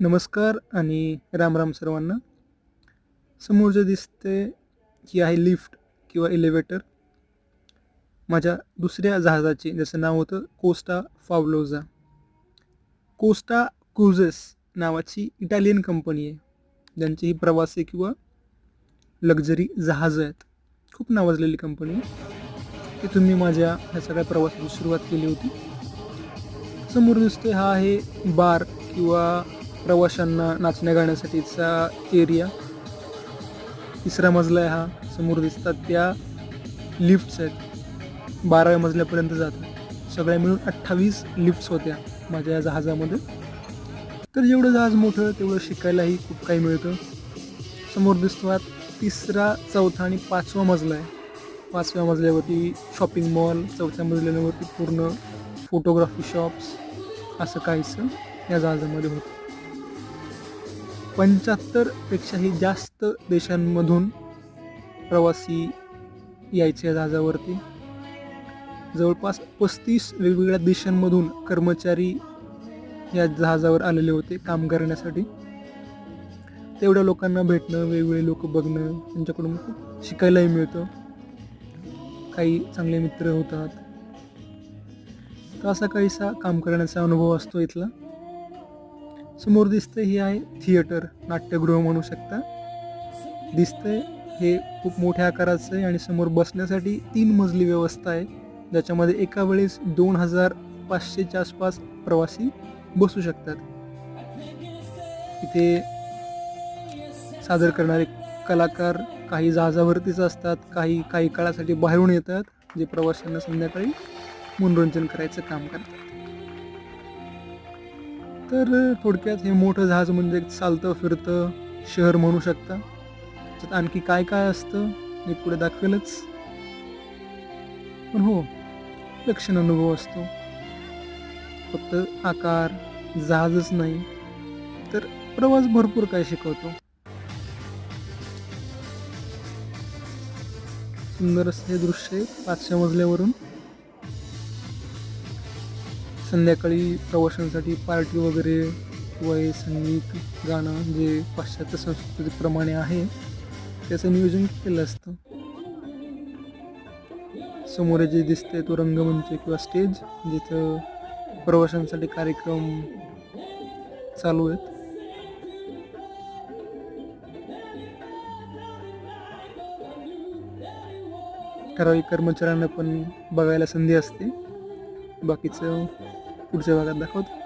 नमस्कार आणि राम राम सर्वांना. समोर जे दिसते ही आहे लिफ्ट किंवा एलिव्हेटर माझ्या दुसऱ्या जहाजाचे ज्याचं नाव होतं कोस्टा फावलोजा कोस्टा क्रुझेस नावाची इटालियन कंपनी आहे. ज्यांची ही प्रवासी किंवा लक्झरी जहाजं आहेत. खूप नावाजलेली कंपनी आहे. ती तुम्ही माझ्या ह्या सगळ्या प्रवासाची सुरुवात केली होती. समोर दिसते हा आहे बार किंवा प्रवाशांना नाचण्या गाण्यासाठीचा एरिया. तिसरा मजला आहे हा समोर दिसतात त्या लिफ्ट्स आहेत. बाराव्या मजल्यापर्यंत जातात. सगळ्या मिळून अठ्ठावीस लिफ्ट्स होत्या माझ्या या जहाजामध्ये. तर जेवढं जहाज मोठं तेवढं शिकायलाही खूप काही मिळतं. समोर दिसतो हा तिसरा चौथा आणि पाचवा मजला आहे. पाचव्या मजल्यावरती शॉपिंग मॉल चौथ्या मजल्यावरती पूर्ण फोटोग्राफी शॉप्स असं काहीसं या जहाजामध्ये होतं. पंच्याहत्तरपेक्षाही जास्त देशांमधून प्रवासी यायचे या जहाजावरती जवळपास पस्तीस वेगवेगळ्या देशांमधून कर्मचारी या जहाजावर आलेले होते काम करण्यासाठी. तेवढ्या लोकांना भेटणं वेगवेगळे लोक बघणं त्यांच्याकडून खूप शिकायलाही मिळतं. काही चांगले मित्र होतात. तर असा काहीसा काम करण्याचा अनुभव असतो इथला. समोर दिसतंय हे आहे थिएटर नाट्यगृह म्हणू शकता. दिसतंय हे खूप मोठ्या आकाराचं आहे आणि समोर बसण्यासाठी तीन मजली व्यवस्था आहे. ज्याच्यामध्ये एका वेळेस दोन हजार पाचशेच्या आसपास प्रवासी बसू शकतात. इथे सादर करणारे कलाकार काही जहाजावरतीच असतात काही काही काळासाठी बाहेरून येतात जे प्रवाशांना संध्याकाळी मनोरंजन करायचं काम करतात. तर थोडक्यात हे मोठं जहाज म्हणजे चालतं फिरतं शहर म्हणू शकता. त्यात आणखी काय काय असतं मी पुढे दाखवेलच. पण हो लक्षण अनुभव असतो. फक्त आकार जहाजच नाही तर प्रवास भरपूर काय शिकवतो. सुंदर असं हे दृश्य पाचशे मजल्यावरून. संध्याकाळी प्रवाशांसाठी पार्टी वगैरे किंवा हे संगीत गाणं जे पाश्चात्य संस्कृतीप्रमाणे आहे त्याचं नियोजन केलं असतं. समोर जे दिसते तो रंगमंच किंवा स्टेज जिथं प्रवाशांसाठी कार्यक्रम चालू आहेत. ठराविक कर्मचाऱ्यांना पण बघायला संधी असते. बाकीचं pulse vacanda J